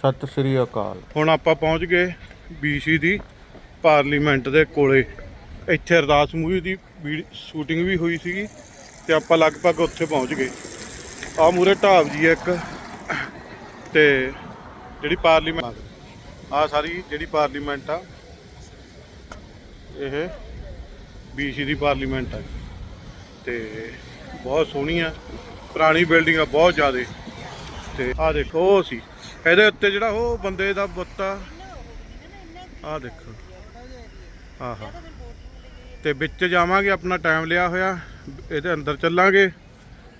ਸਤਿ ਸ੍ਰੀ ਅਕਾਲ। ਹੁਣ ਆਪਾਂ ਪਹੁੰਚ ਗਏ ਬੀਸੀ ਦੀ ਪਾਰਲੀਮੈਂਟ ਦੇ ਕੋਲੇ। ਇੱਥੇ ਅਰਦਾਸ ਮੂਵੀ ਦੀ ਸ਼ੂਟਿੰਗ ਵੀ ਹੋਈ ਸੀਗੀ ਤੇ ਆਪਾਂ ਲਗਭਗ ਉੱਥੇ ਪਹੁੰਚ ਗਏ। ਆ ਮੂਰੇ ਢਾਬ ਜੀ ਆ ਇੱਕ ਤੇ ਜਿਹੜੀ ਪਾਰਲੀਮੈਂਟ ਆ ਸਾਰੀ ਜਿਹੜੀ ਪਾਰਲੀਮੈਂਟ ਆ, ਇਹ ਬੀਸੀ ਦੀ ਪਾਰਲੀਮੈਂਟ ਆ। ਤੇ ਬਹੁਤ ਸੋਹਣੀ ਆ ਪੁਰਾਣੀ ਬਿਲਡਿੰਗ ਆ ਬਹੁਤ ਜ਼ਿਆਦਾ। ਤੇ ਆ ਦੇਖੋ ਸੀ। ਇਹਦੇ ਉੱਤੇ ਜਿਹੜਾ ਉਹ ਬੰਦੇ ਦਾ ਬੁੱਤ। ਆ ਆ ਦੇਖੋ। ਆਹਾ। ਤੇ ਵਿੱਚ ਜਾਵਾਂਗੇ, ਆਪਣਾ ਟਾਈਮ ਲਿਆ ਹੋਇਆ। ਇਹਦੇ ਅੰਦਰ ਚੱਲਾਂਗੇ।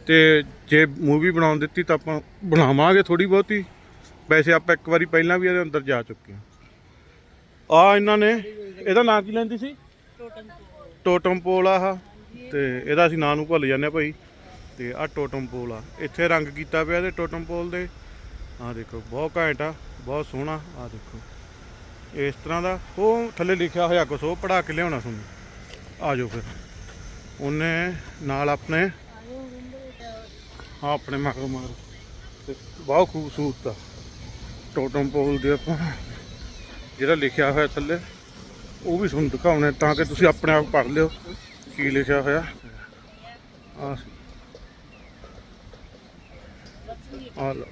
ਤੇ ਜੇ ਮੂਵੀ ਬਣਾਉਣ ਦਿੱਤੀ ਤਾਂ ਆਪਾਂ ਬਣਾਵਾਂਗੇ ਥੋੜੀ ਬਹੁਤੀ। ਵੈਸੇ ਆਪਾਂ ਇੱਕ ਵਾਰੀ ਪਹਿਲਾਂ ਵੀ ਇਹਦੇ ਅੰਦਰ ਜਾ ਚੁੱਕੇ ਹਾਂ। ਆ ਇਹਨਾਂ ਨੇ, ਇਹਦਾ ਨਾਂ ਕੀ ਲੈਂਦੀ ਸੀ? ਟੋਟਮ ਪੋਲ ਆ ਆਹ। ਤੇ ਇਹਦਾ ਅਸੀਂ ਨਾਂ ਨੂੰ ਭੁੱਲ ਜਾਂਦੇ ਆ ਭਾਈ। ਤੇ ਆ ਟੋਟਮ ਪੋਲ ਆ। ਇੱਥੇ ਰੰਗ ਕੀਤਾ ਪਿਆ ਇਹਦੇ ਟੋਟਮ ਪੋਲ ਦੇ। ਆ ਦੇਖੋ, ਬਹੁਤ ਘੈਂਟ ਆ, ਬਹੁਤ ਸੋਹਣਾ ਆ ਦੇਖੋ। ਇਸ ਤਰ੍ਹਾਂ ਦਾ, ਉਹ ਥੱਲੇ ਲਿਖਿਆ ਹੋਇਆ ਕੁਛ, ਉਹ ਪੜਾ ਕੇ ਲਿਆਉਣਾ ਤੁਹਾਨੂੰ। ਆ ਜਾਓ ਫਿਰ। ਉਹਨੇ ਨਾਲ ਆਪਣੇ ਹਾਂ ਆਪਣੇ ਮਗਰ ਮਾਰ। ਬਹੁਤ ਖੂਬਸੂਰਤ ਆ। ਟੋਟਮ ਪੋਲ ਦੇ ਆਪਾਂ, ਜਿਹੜਾ ਲਿਖਿਆ ਹੋਇਆ ਥੱਲੇ, ਉਹ ਵੀ ਤੁਹਾਨੂੰ ਦਿਖਾਉਣੇ, ਤਾਂ ਕਿ ਤੁਸੀਂ ਆਪਣੇ ਆਪ ਪੜ੍ਹ ਲਿਓ ਕੀ ਲਿਖਿਆ ਹੋਇਆ। ਆ ਆ ਲਓ।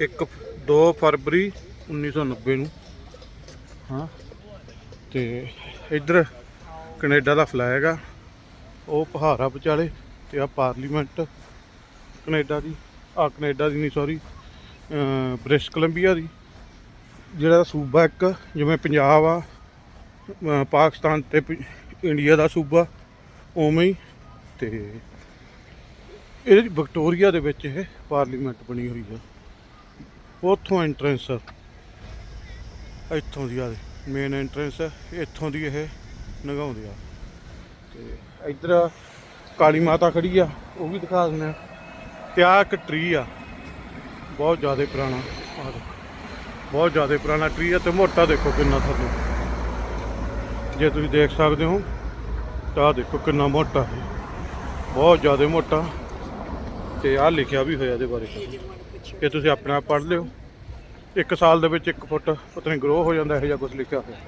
ਇੱਕ 2 ਫਰਵਰੀ 1990 ਨੂੰ। ਹਾਂ। ਤੇ ਇੱਧਰ ਕੈਨੇਡਾ ਦਾ ਫਲੈਗ ਆ। ਉਹ ਪਹਾੜਾ ਵਿਚਾਲੇ ਤੇ ਆ ਪਾਰਲੀਮੈਂਟ ਕੈਨੇਡਾ ਦੀ। ਆ ਕੈਨੇਡਾ ਦੀ ਨਹੀਂ ਸੌਰੀ ਬ੍ਰਿਟਿਸ਼ ਕੋਲੰਬੀਆ ਦੀ। ਜਿਹੜਾ ਸੂਬਾ ਇੱਕ, ਜਿਵੇਂ ਪੰਜਾਬ ਆ ਪਾਕਿਸਤਾਨ ਤੇ ਪ- ਇੰਡੀਆ ਦਾ ਸੂਬਾ, ਉਵੇਂ ਹੀ। ਤੇ ਇਹ ਵਿਕਟੋਰੀਆ ਦੇ ਵਿੱਚ ਇਹ ਪਾਰਲੀਮੈਂਟ ਬਣੀ ਹੋਈ ਆ। ਉੱਥੋਂ ਐਂਟਰੈਂਸ ਇੱਥੋਂ ਦੀ ਆ ਮੇਨ ਐਂਟਰੈਂਸ ਇੱਥੋਂ ਦੀ ਇਹ ਨਗਾਉਂਦੇ ਆ। ਤੇ ਇੱਧਰ ਕਾਲੀ ਮਾਤਾ ਖੜੀ ਆ, ਉਹ ਵੀ ਦਿਖਾ ਦਿੰਦੇ ਆ। ਤੇ ਆ ਇੱਕ ਟਰੀ ਆ, ਬਹੁਤ ਜ਼ਿਆਦਾ ਪੁਰਾਣਾ ਆ ਦੇਖੋ। ਬਹੁਤ ਜ਼ਿਆਦਾ ਪੁਰਾਣਾ ਟਰੀ ਆ ਤੇ ਮੋਟਾ ਦੇਖੋ ਕਿੰਨਾ ਤੁਹਾਨੂੰ ਜੇ ਤੁਸੀਂ ਦੇਖ ਸਕਦੇ ਹੋ, ਤਾਂ ਆਹ ਦੇਖੋ ਕਿੰਨਾ ਮੋਟਾ ਹੈ। ਬਹੁਤ ਜ਼ਿਆਦਾ ਮੋਟਾ। ਤੇ ਆਹ ਲਿਖਿਆ ਵੀ ਹੋਇਆ ਇਹਦੇ ਬਾਰੇ। ਇਹ ਤੁਸੀਂ ਆਪਣੇ ਆਪ ਪੜ੍ਹ ਲਿਓ। ਇੱਕ ਸਾਲ ਦੇ ਵਿੱਚ 1 ਫੁੱਟ ਪਤਾ ਨਹੀਂ ਗਰੋ ਹੋ ਜਾਂਦਾ, ਇਹੋ ਜਿਹਾ ਕੁਝ ਲਿਖਿਆ ਹੋਇਆ।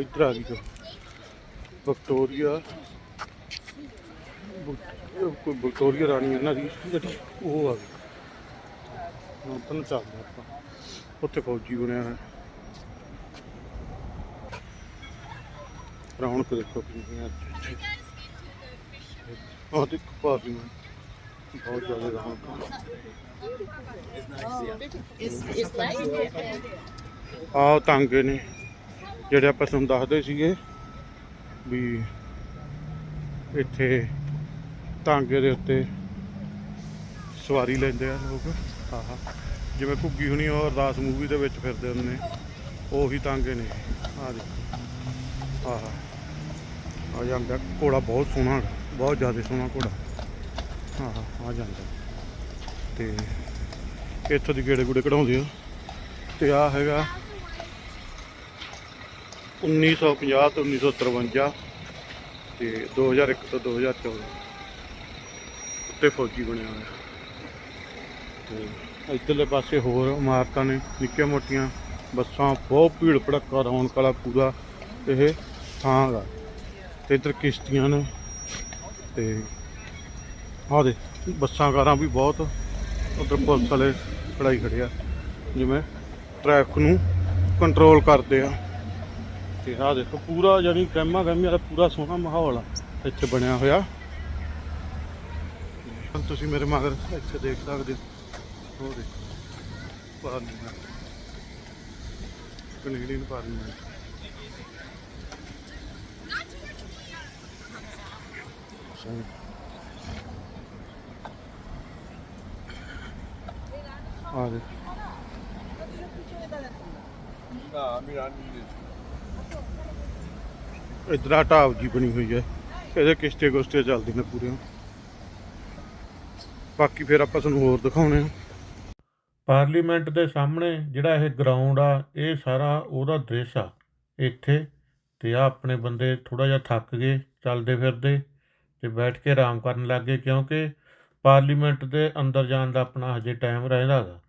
ਇੱਧਰ ਆ ਗਈ ਜੋ। ਵਿਕਟੋਰੀਆ। ਕੋਈ ਵਿਕਟੋਰੀਆ ਰਾਣੀ ਇਹਨਾਂ ਦੀ ਜਿਹੜੀ ਉਹ ਆ ਗਈ। ਹੁਣ ਤਾਂ ਚੱਲਦੇ ਆਪਾਂ। ਉੱਥੇ ਫੌਜੀ ਬਣਿਆ ਹੋਇਆ। ਰੌਣਕ ਦੇਖੋ ਕਿੰਨੀ ਹੈ ਇੱਥੇ ਉਹ ਪਾਰਲੀਮੈਂਟ ਬਹੁਤ ਜ਼ਿਆਦਾ ਰੌਣਕ It's, it's ਤਾਂਗੇ ਨੇ ਜਿਹੜੇ ਆਪਾਂ ਤੁਹਾਨੂੰ ਦੱਸਦੇ ਸੀਗੇ ਵੀ ਇੱਥੇ ਤਾਂਗੇ ਦੇ ਉੱਤੇ ਸਵਾਰੀ ਲੈਂਦੇ ਆ ਲੋਕ। ਆਹਾ ਜਿਵੇਂ ਘੁੱਗੀ ਹੁਣੀ ਉਹ ਅਰਦਾਸ ਮੂਵੀ ਦੇ ਵਿੱਚ ਫਿਰਦੇ ਹੁੰਦੇ ਨੇ ਉਹੀ ਤਾਂਗੇ ਨੇ। ਆਹ ਦੇਖੋ। ਆਹਾ ਆ। ਜਾਂਦਾ ਘੋੜਾ ਬਹੁਤ ਸੋਹਣਾ ਹੈਗਾ, ਬਹੁਤ ਜ਼ਿਆਦਾ ਸੋਹਣਾ ਘੋੜਾ। ਆਹਾ ਆ ਜਾਂਦਾ। ਤੇ ਇੱਥੋਂ ਦੀ ਗੇੜੇ ਗੂੜੇ ਕਢਾਉਂਦੇ ਆ। ਤੇ ਆ ਹੈਗਾ 1950 ਤੋਂ 1953 ਤੇ 2001 ਤੋਂ 2014 ਉੱਤੇ ਫੌਜੀ ਬਣਿਆ ਹੋਇਆ। ਤੇ ਇੱਧਰਲੇ ਪਾਸੇ ਹੋਰ ਇਮਾਰਤਾਂ ਨੇ, ਨਿੱਕੀਆਂ ਮੋਟੀਆਂ। ਬੱਸਾਂ, ਬਹੁਤ ਭੀੜ ਭੜੱਕਾ, ਰੌਣਕ ਵਾਲਾ ਪੂਰਾ ਇਹ ਥਾਂ ਹੈਗਾ। ਤੇ ਇੱਧਰ ਕਿਸ਼ਤੀਆਂ ਨੇ। ਤੇ ਆਹ ਦੇ ਬੱਸਾਂ ਕਾਰਾਂ ਵੀ ਬਹੁਤ, ਉਧਰ ਪੁਲਿਸ ਵਾਲੇ ਖੜਾਈ ਖੜਿਆ ਜਿਵੇਂ ਟ੍ਰੈਫਿਕ ਨੂੰ ਕੰਟਰੋਲ ਕਰਦੇ ਆ। ਤੇ ਆਹ ਦੇਖੋ, ਪੂਰਾ ਜਾਨੀ ਗਹਿਮਾ ਗਹਿਮੀ ਵਾਲਾ ਪੂਰਾ ਸੋਹਣਾ ਮਾਹੌਲ ਆ, ਇੱਥੇ ਬਣਿਆ ਹੋਇਆ। ਹੁਣ ਤੁਸੀਂ ਮੇਰੇ ਮਗਰ ਇੱਥੇ ਦੇਖ ਸਕਦੇ ਹੋ। ਉਹ ਦੇਖੋ ਪਾਰਲੀਮੈਂਟ ਕੈਨੇਡੀਅਨ ਪਾਰਲੀਮੈਂਟ ਸਹੀ ਦੇ ਇਧਰ ਆ ਢਾਬ ਜੀ ਬਣੀ ਹੋਈ ਹੈ। ਇਹਦੇ ਕਿਸ਼ਤੇ ਕੁਸ਼ਤੇ ਚੱਲਦੇ ਨੇ ਪੂਰੇ। ਬਾਕੀ ਫਿਰ ਆਪਾਂ ਤੁਹਾਨੂੰ ਹੋਰ ਦਿਖਾਉਣੇ ਆ। ਪਾਰਲੀਮੈਂਟ ਦੇ ਸਾਹਮਣੇ ਜਿਹੜਾ ਇਹ ਗਰਾਊਂਡ ਆ ਇਹ ਸਾਰਾ ਉਹਦਾ ਦ੍ਰਿਸ਼ ਆ। ਇੱਥੇ ਤੇ ਆ ਆਪਣੇ ਬੰਦੇ ਥੋੜਾ ਜਿਹਾ ਥੱਕ ਗਏ ਚੱਲਦੇ ਫਿਰਦੇ। ਤੇ ਬੈਠ ਕੇ ਆਰਾਮ ਕਰਨ ਲੱਗ ਗਏ ਕਿਉਂਕਿ ਪਾਰਲੀਮੈਂਟ ਦੇ ਅੰਦਰ ਜਾਣ ਦਾ ਆਪਣਾ ਹਜੇ ਟਾਈਮ ਰਹਿੰਦਾ ਗਾ।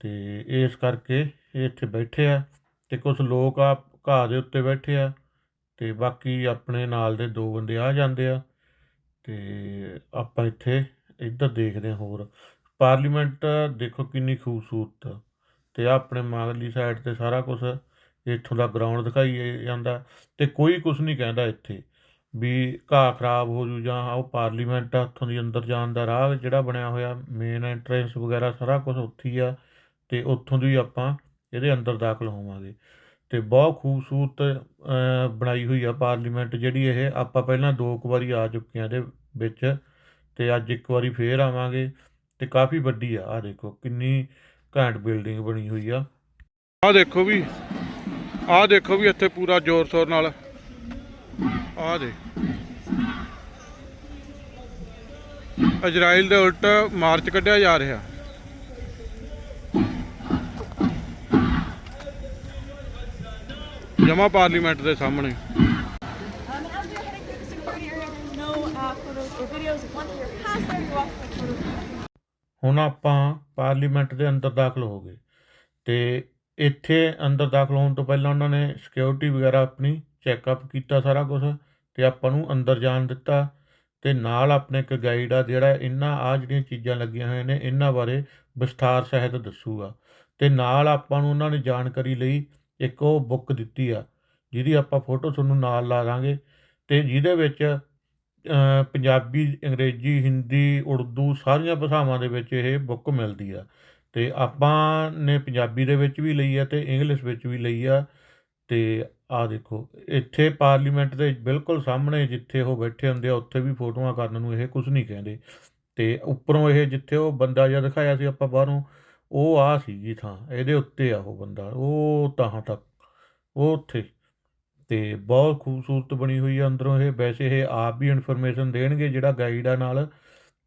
ਤੇ ਇਸ ਕਰਕੇ ਇਹ ਇੱਥੇ ਬੈਠੇ ਆ ਤੇ ਕੁਝ ਲੋਕ ਆ ਘਾਹ ਦੇ ਉੱਤੇ ਬੈਠੇ ਆ ਤੇ ਬਾਕੀ ਆਪਣੇ ਨਾਲ ਦੇ ਦੋ ਬੰਦੇ ਆ ਜਾਂਦੇ ਆ ਤੇ ਆਪਾਂ ਇੱਥੇ ਇੱਧਰ ਦੇਖਦੇ ਹਾਂ ਹੋਰ। ਪਾਰਲੀਮੈਂਟ ਦੇਖੋ ਕਿੰਨੀ ਖੂਬਸੂਰਤ ਆ ਤੇ ਆਹ ਆਪਣੇ ਮਗਰਲੀ ਸਾਈਡ ਤੇ ਸਾਰਾ ਕੁਝ ਇੱਥੋਂ ਦਾ ਗਰਾਊਂਡ ਦਿਖਾਈ ਜਾਂਦਾ ਤੇ ਕੋਈ ਕੁਝ ਨਹੀਂ ਕਹਿੰਦਾ ਇੱਥੇ। ਵੀ ਘਾਹ ਖਰਾਬ ਹੋ ਜੂ ਜਾਂ ਉਹ ਪਾਰਲੀਮੈਂਟ ਆ, ਉੱਥੋਂ ਦੀ ਅੰਦਰ ਜਾਣ ਦਾ ਰਾਹ ਜਿਹੜਾ ਬਣਿਆ ਹੋਇਆ ਮੇਨ ਐਂਟਰੈਂਸ ਵਗੈਰਾ ਸਾਰਾ ਕੁਝ ਉੱਥੇ ਹੀ ਆ ਤੇ ਉੱਥੋਂ ਦੀ ਆਪਾਂ ਇਹਦੇ ਅੰਦਰ ਦਾਖਲ ਹੋਵਾਂਗੇ। ਤੇ ਬਹੁਤ ਖੂਬਸੂਰਤ ਬਣਾਈ ਹੋਈ ਆ ਪਾਰਲੀਮੈਂਟ ਜਿਹੜੀ ਇਹ, ਆਪਾਂ ਪਹਿਲਾਂ ਦੋ ਕੁ ਵਾਰੀ ਆ ਚੁੱਕੇ ਆ ਇਹਦੇ ਵਿੱਚ ਤੇ ਅੱਜ ਇੱਕ ਵਾਰੀ ਫੇਰ ਆਵਾਂਗੇ ਤੇ ਕਾਫੀ ਵੱਡੀ ਆ ਆ ਦੇਖੋ ਕਿੰਨੀ ਘੈਂਟ ਬਿਲਡਿੰਗ ਬਣੀ ਹੋਈ ਆ। ਆਹ ਦੇਖੋ ਵੀ, ਆਹ ਦੇਖੋ ਵੀ ਇੱਥੇ ਪੂਰਾ ਜ਼ੋਰ ਸ਼ੋਰ ਨਾਲ ਆ ਦੇ ਇਜ਼ਰਾਈਲ ਦੇ ਉਲਟ ਮਾਰਚ ਕੱਢਿਆ ਜਾ ਰਿਹਾ ਜਮਾ ਪਾਰਲੀਮੈਂਟ ਦੇ ਸਾਹਮਣੇ ਹੁਣ ਆਪਾਂ ਪਾਰਲੀਮੈਂਟ ਦੇ ਅੰਦਰ ਦਾਖਲ ਹੋ ਗਏ ਤੇ ਇੱਥੇ ਅੰਦਰ ਦਾਖਲ ਹੋਣ ਤੋਂ ਪਹਿਲਾਂ ਉਹਨਾਂ ਨੇ ਸਿਕਿਉਰਿਟੀ ਵਗੈਰਾ ਆਪਣੀ ਚੈੱਕਅਪ ਕੀਤਾ ਸਾਰਾ ਕੁਝ ਤੇ ਆਪਾਂ ਨੂੰ ਅੰਦਰ ਜਾਣ ਦਿੱਤਾ ਤੇ ਨਾਲ ਆਪਣੇ ਇੱਕ ਗਾਈਡ ਆ ਜਿਹੜਾ ਇਹਨਾਂ ਆ ਜਿਹੜੀਆਂ ਚੀਜ਼ਾਂ ਲੱਗੀਆਂ ਹੋਈਆਂ ਨੇ, ਇਹਨਾਂ ਬਾਰੇ ਵਿਸਥਾਰ ਸਹਿਤ ਦੱਸੂਗਾ। ਤੇ ਨਾਲ ਆਪਾਂ ਨੂੰ ਉਹਨਾਂ ਨੇ ਜਾਣਕਾਰੀ ਲਈ ਇੱਕ ਉਹ ਬੁੱਕ ਦਿੱਤੀ ਆ, ਜਿਹਦੀ ਆਪਾਂ ਫੋਟੋ ਤੁਹਾਨੂੰ ਨਾਲ ਲਾ ਦਾਂਗੇ ਤੇ ਜਿਹਦੇ ਵਿੱਚ ਪੰਜਾਬੀ, ਅੰਗਰੇਜ਼ੀ, ਹਿੰਦੀ, ਉਰਦੂ ਸਾਰੀਆਂ ਭਾਸ਼ਾਵਾਂ ਦੇ ਵਿੱਚ ਇਹ ਬੁੱਕ ਮਿਲਦੀ ਆ। ਤੇ ਆਪਾਂ ਨੇ ਪੰਜਾਬੀ ਦੇ ਵਿੱਚ ਵੀ ਲਈ ਆ ਤੇ ਇੰਗਲਿਸ਼ ਵਿੱਚ ਵੀ ਲਈ ਆ। ਤੇ ਆ ਦੇਖੋ, ਇੱਥੇ ਪਾਰਲੀਮੈਂਟ ਦੇ ਬਿਲਕੁਲ ਸਾਹਮਣੇ ਜਿੱਥੇ ਉਹ ਬੈਠੇ ਹੁੰਦੇ ਆ, ਉੱਥੇ ਵੀ ਫੋਟੋਆਂ ਕਰਨ ਨੂੰ ਇਹ ਕੁਝ ਨਹੀਂ ਕਹਿੰਦੇ। ਤੇ ਉੱਪਰੋਂ ਇਹ ਜਿੱਥੇ ਉਹ ਬੰਦਾ ਜਿਹਾ ਦਿਖਾਇਆ ਸੀ ਆਪਾਂ ਬਾਹਰੋਂ, ਉਹ ਆ ਸੀਗੀ ਥਾਂ, ਇਹਦੇ ਉੱਤੇ ਆ ਉਹ ਬੰਦਾ, ਉਹ ਤਾਂ ਤੱਕ, ਉਹ ਉੱਥੇ। ਤੇ ਬਹੁਤ ਖੂਬਸੂਰਤ ਬਣੀ ਹੋਈ ਆ ਅੰਦਰੋਂ ਇਹ, ਵੈਸੇ ਇਹ ਆਪ ਵੀ ਇਨਫੋਰਮੇਸ਼ਨ ਦੇਣਗੇ ਜਿਹੜਾ ਗਾਈਡ ਆ ਨਾਲ।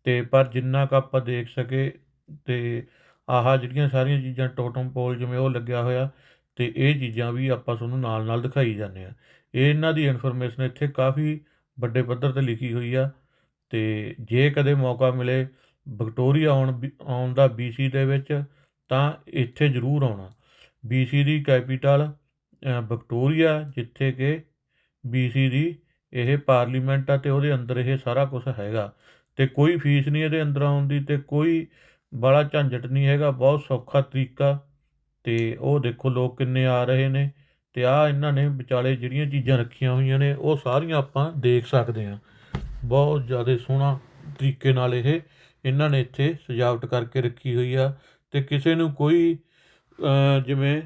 ਤੇ ਪਰ ਜਿੰਨਾ ਕੁ ਆਪਾਂ ਦੇਖ ਸਕੇ, ਤੇ ਆਹ ਜਿਹੜੀਆਂ ਸਾਰੀਆਂ ਚੀਜ਼ਾਂ ਟੋਟਮ ਪੋਲ ਜਿਵੇਂ ਉਹ ਲੱਗਿਆ ਹੋਇਆ ਤੇ ਇਹ ਚੀਜ਼ਾਂ ਵੀ ਆਪਾਂ ਤੁਹਾਨੂੰ ਨਾਲ ਨਾਲ ਦਿਖਾਈ ਜਾਂਦੇ ਆ ਇਹਨਾਂ ਦੀ ਇਨਫੋਰਮੇਸ਼ਨ ਇੱਥੇ ਕਾਫੀ ਵੱਡੇ ਪੱਧਰ ਤੇ ਲਿਖੀ ਹੋਈ ਆ ਤੇ ਜੇ ਕਦੇ ਮੌਕਾ ਮਿਲੇ ਵਿਕਟੋਰੀਆ ਆਉਣ ਵੀ- ਆਉਣ ਦਾ BC ਦੇ ਵਿੱਚ ਤਾਂ ਇੱਥੇ ਜ਼ਰੂਰ ਆਉਣਾ। BC ਦੀ ਕੈਪੀਟਲ ਵਿਕਟੋਰੀਆ ਜਿੱਥੇ ਕਿ BC ਦੀ ਇਹ ਪਾਰਲੀਮੈਂਟ ਆ ਤੇ ਉਹਦੇ ਅੰਦਰ ਇਹ ਸਾਰਾ ਕੁਝ ਹੈਗਾ। ਤੇ ਕੋਈ ਫੀਸ ਨਹੀਂ ਇਹਦੇ ਅੰਦਰ ਆਉਣ ਦੀ ਤੇ ਕੋਈ ਬੜਾ ਝੰਜਟ ਨਹੀਂ ਹੈਗਾ, ਬਹੁਤ ਸੌਖਾ ਤਰੀਕਾ ਤੇ ਉਹ ਦੇਖੋ ਲੋਕ ਕਿੰਨੇ ਆ ਰਹੇ ਨੇ ਤੇ ਆ ਇਹਨਾਂ ਨੇ ਵਿਚਾਲੇ ਜਿਹੜੀਆਂ ਚੀਜ਼ਾਂ ਰੱਖੀਆਂ ਹੋਈਆਂ ਨੇ, ਉਹ ਸਾਰੀਆਂ ਆਪਾਂ ਦੇਖ ਸਕਦੇ ਹਾਂ। ਬਹੁਤ ਜ਼ਿਆਦਾ ਸੋਹਣਾ ਤਰੀਕੇ ਨਾਲ ਇਹ ਇਹਨਾਂ ਨੇ ਇੱਥੇ ਸਜਾਵਟ ਕਰਕੇ ਰੱਖੀ ਹੋਈ ਆ ਤੇ ਕਿਸੇ ਨੂੰ ਕੋਈ ਜਿਵੇਂ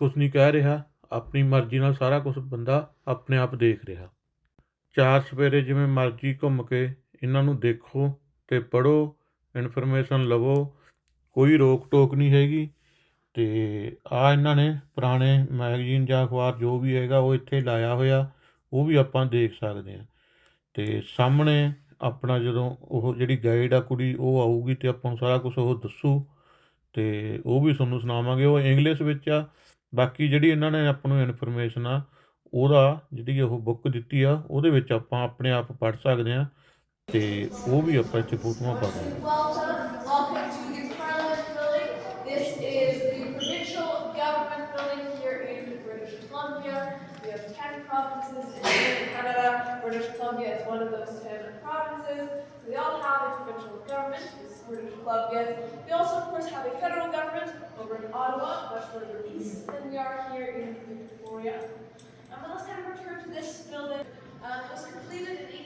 ਕੁਛ ਨਹੀਂ ਕਹਿ ਰਿਹਾ, ਆਪਣੀ ਮਰਜ਼ੀ ਨਾਲ ਸਾਰਾ ਕੁਝ ਬੰਦਾ ਆਪਣੇ ਆਪ ਦੇਖ ਰਿਹਾ। ਚਾਰ ਸਵੇਰੇ ਜਿਵੇਂ ਮਰਜ਼ੀ ਘੁੰਮ ਕੇ ਇਹਨਾਂ ਨੂੰ ਦੇਖੋ ਤੇ ਪੜੋ ਇਨਫੋਰਮੇਸ਼ਨ ਲਵੋ, ਕੋਈ ਰੋਕ ਟੋਕ ਨਹੀਂ ਹੈਗੀ। ਤੇ ਆ ਇਹਨਾਂ ਨੇ ਪੁਰਾਣੇ ਮੈਗਜ਼ੀਨ ਜਾਂ ਅਖਬਾਰ ਜੋ ਵੀ ਹੈਗਾ ਉਹ ਇੱਥੇ ਲਾਇਆ ਹੋਇਆ, ਉਹ ਵੀ ਆਪਾਂ ਦੇਖ ਸਕਦੇ ਹਾਂ। ਅਤੇ ਸਾਹਮਣੇ ਆਪਣਾ ਜਦੋਂ ਉਹ ਜਿਹੜੀ ਗਾਈਡ ਆ ਕੁੜੀ, ਉਹ ਆਊਗੀ ਅਤੇ ਆਪਾਂ ਨੂੰ ਸਾਰਾ ਕੁਝ ਉਹ ਦੱਸੂ ਅਤੇ ਉਹ ਵੀ ਤੁਹਾਨੂੰ ਸੁਣਾਵਾਂਗੇ। ਉਹ ਇੰਗਲਿਸ਼ ਵਿੱਚ ਆ, ਬਾਕੀ ਜਿਹੜੀ ਇਹਨਾਂ ਨੇ ਆਪਾਂ ਨੂੰ ਇਨਫੋਰਮੇਸ਼ਨ ਆ, ਉਹਦਾ ਜਿਹੜੀ ਉਹ ਬੁੱਕ ਦਿੱਤੀ ਆ, ਉਹਦੇ ਵਿੱਚ ਆਪਾਂ ਆਪਣੇ ਆਪ ਪੜ੍ਹ ਸਕਦੇ ਹਾਂ ਤੇ ਉਹ ਵੀ ਆਪਾਂ ਇੱਥੇ ਫੋਟੋਆਂ ਪਾ ਦਾਂਗੇ 10 provinces in Canada. British Columbia is one of those 10 provinces. We all have a provincial government, this is British Columbia. We also, of course, have a federal government over in Ottawa, much further east than we are here in Victoria. Um, but let's kind of return to this building. Um, it was completed in